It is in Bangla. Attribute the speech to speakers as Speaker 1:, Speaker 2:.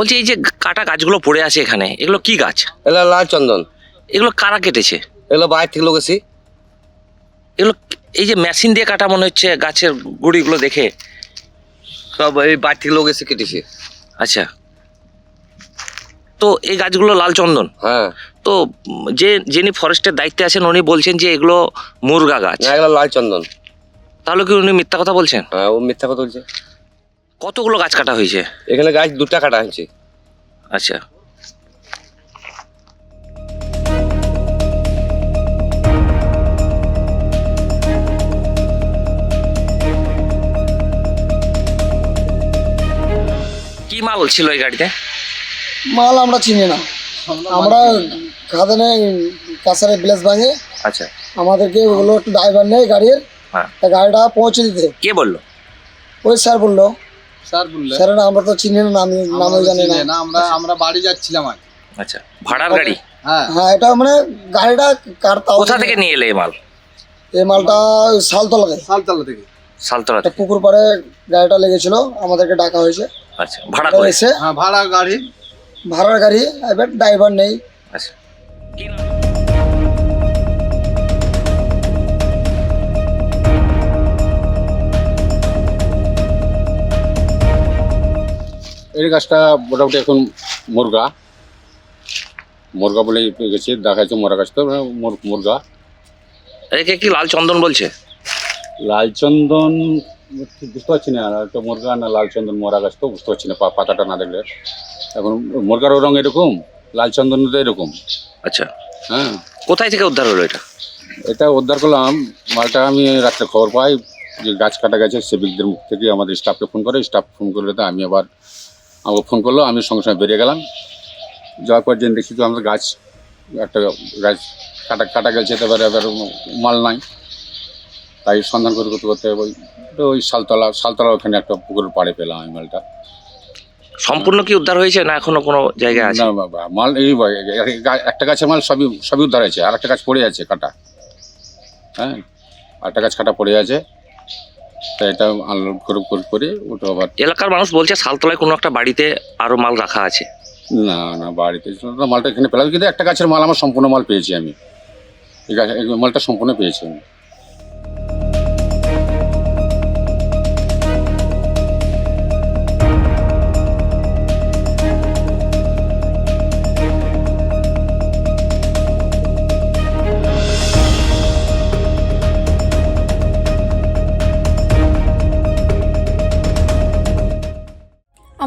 Speaker 1: বলছি এই যে কাটা গাছগুলো পড়ে আছে এখানে এগুলো কি গাছ?
Speaker 2: এগুলো লাল চন্দন।
Speaker 1: এগুলো কারা কেটেছে?
Speaker 2: এগুলো বাইরে থেকে লোক এসি।
Speaker 1: এগুলো এই যে মেশিন দিয়ে কাটা মনে হচ্ছে গাছের গুড়িগুলো দেখে।
Speaker 2: সব এই বাইরে থেকে লোক এসে কেটেছে।
Speaker 1: আচ্ছা। তো এই গাছগুলো লাল চন্দন?
Speaker 2: হ্যাঁ।
Speaker 1: তো যে যিনি ফরেস্টের দায়িত্বে আছেন উনি বলছেন যে এগুলো মুরগা গাছ।
Speaker 2: এগুলো লাল চন্দন।
Speaker 1: তাহলে কি উনি মিথ্যা কথা বলছেন?
Speaker 2: হ্যাঁ ও মিথ্যা কথা বলছে।
Speaker 1: কতগুলো গাছ কাটা হয়েছে?
Speaker 2: এখানে গাছ দুটা কাটা হয়েছে।
Speaker 1: আচ্ছা। কি মাল ছিল এই গাড়িতে?
Speaker 3: মাল আমরা চিনি না। আমরা খাদানে কাছারে ব্লেস ভাঙে
Speaker 1: আচ্ছা।
Speaker 3: আমাদেরকে ওগুলো একটু ড্রাইভার নেই গাড়ির।
Speaker 1: হ্যাঁ।
Speaker 3: তা গাড়িটা পৌঁছে দিতে।
Speaker 1: কে বলল?
Speaker 3: ওই স্যার বলল।
Speaker 4: স্যার বললে।
Speaker 3: স্যার আমরা তো চিনি না নামই নামও জানি না।
Speaker 4: না আমরা আমরা বাড়ি যাচ্ছিলাম আর
Speaker 1: আচ্ছা ভাড়ার গাড়ি?
Speaker 4: হ্যাঁ।
Speaker 3: হ্যাঁ এটা মানে গাড়িটা
Speaker 1: কোথা থেকে নিয়ে এলে এই মাল?
Speaker 3: এই মালটা
Speaker 4: থেকে।
Speaker 1: সালতলা থেকে।
Speaker 3: পুকুর পাড়ে গাড়িটা লেগেছিল আমাদেরকে ডাকা হয়েছে।
Speaker 1: আচ্ছা ভাড়া করে
Speaker 4: হ্যাঁ ভাড়া গাড়ি।
Speaker 3: ভাড়ার গাড়ি এবার ড্রাইভার নেই।
Speaker 1: আচ্ছা।
Speaker 5: এই গাছটা মোটামুটি এখন মুরগা। মুরগা বলে গেছে দেখা যাচ্ছে মরা গাছ তো মুর- মুরগা।
Speaker 1: একে কি লাল চন্দন বলছে?
Speaker 5: লাল চন্দন বুঝতে পারছি না একটা মুরগা না লাল চন্দন মরা গাছ তো বুঝতে পারছি না পাতাটা না দেখলে। এখন মুরগারও রং এরকম লালচন্দন তো এরকম।
Speaker 1: আচ্ছা।
Speaker 5: হ্যাঁ।
Speaker 1: কোথায় থেকে উদ্ধার হলো এটা?
Speaker 5: এটা উদ্ধার করলাম মালটা আমি রাত্রে খবর পাই যে গাছ কাটা গেছে সেবিকদের মুখ থেকে আমাদের স্টাফকে ফোন করে স্টাফ ফোন করলে তো আমি আবার আমাকে ফোন করল আমি সঙ্গে সঙ্গে বেরিয়ে গেলাম। যাওয়ার পর জেনে দেখি তো আমাদের গাছ একটা গাছ কাটা কাটা গেছে এবারে এবার মাল নাই। তাই সন্ধান করতে করতে করতে ওই ওই শালতলা শালতলা ওখানে একটা পুকুরের পাড়ে পেলাম আমি মালটা।
Speaker 1: সম্পূর্ণ কি উদ্ধার হয়েছে না এখনও কোনো জায়গায় আছে?
Speaker 5: না বাবা, মাল এই একটা গাছের মাল সবই সবই উদ্ধার হয়েছে আর একটা গাছ পড়ে আছে কাটা। হ্যাঁ আর একটা গাছ কাটা পড়ে আছে। তো এটা আনলোড করে করে করে ওটা আবার
Speaker 1: এলাকার মানুষ বলছে সালতলায় কোনো একটা বাড়িতে আরও মাল রাখা আছে।
Speaker 5: না না বাড়িতে ছিল না, মালটা এখানে ফেলা কিন্তু একটা গাছের মাল আমার সম্পূর্ণ মাল পেয়েছি আমি। এই গাছ এই মালটা সম্পূর্ণ পেয়েছি আমি।